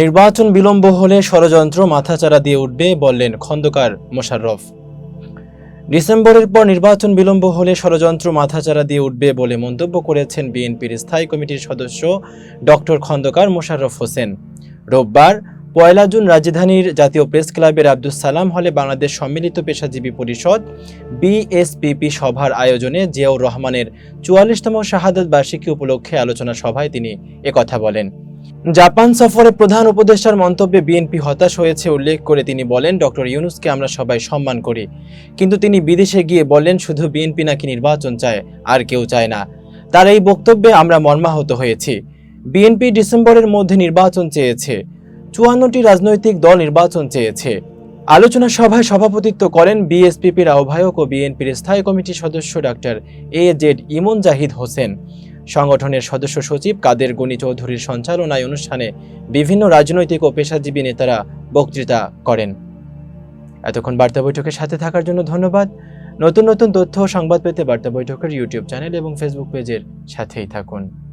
নির্বাচন বিলম্ব হলে ষড়যন্ত্র মাথাচাড়া দিয়ে উঠবে বললেন খন্দকার মোশাররফ। ডিসেম্বরের পর নির্বাচন বিলম্ব হলে ষড়যন্ত্র মাথাচাড়া দিয়ে উঠবে বলে মন্তব্য করেছেন বিএনপির স্থায়ী কমিটির সদস্য ডক্টর খন্দকার মোশাররফ হোসেন। রোববার পয়লা জুন রাজধানীর জাতীয় প্রেস ক্লাবের আব্দুস সালাম হলে বাংলাদেশ সম্মিলিত পেশাজীবী পরিষদ বিএসপিপি সভার আয়োজনে জিয়াউর রহমানের চুয়াল্লিশতম শাহাদত বার্ষিকী উপলক্ষে আলোচনা সভায় তিনি একথা বলেন। জাপান সফরে প্রধান উপদেষ্টার মন্তব্যে বিএনপি হতাশ হয়েছে উল্লেখ করে তিনি বলেন, ডক্টর ইউনুসকে আমরা সবাই সম্মান করি। কিন্তু তিনি বিদেশে গিয়ে বললেন, শুধু বিএনপি নাকি নির্বাচন চায়, আর কেউ চায় না। তার এই বক্তব্যে আমরা মর্মাহত হয়েছি। বিএনপি ডিসেম্বরের মধ্যে নির্বাচন চেয়েছে। চুয়ান্নটি রাজনৈতিক দল নির্বাচন চেয়েছে। আলোচনা সভায় সভাপতিত্ব করেন বিএসপিপির আহ্বায়ক ও বিএনপির স্থায়ী কমিটির সদস্য doctor A Z Emon Zahid Hossain. সংগঠনের সদস্য সচিব কাদের গণি চৌধুরীর সঞ্চালনায় অনুষ্ঠানে বিভিন্ন রাজনৈতিক ও পেশাজীবী নেতারা বক্তৃতা করেন। এতক্ষণ বার্তা বৈঠকের সাথে থাকার জন্য ধন্যবাদ। নতুন নতুন তথ্য সংবাদ পেতে বার্তা বৈঠকের ইউটিউব চ্যানেল এবং ফেসবুক পেজের সাথেই থাকুন।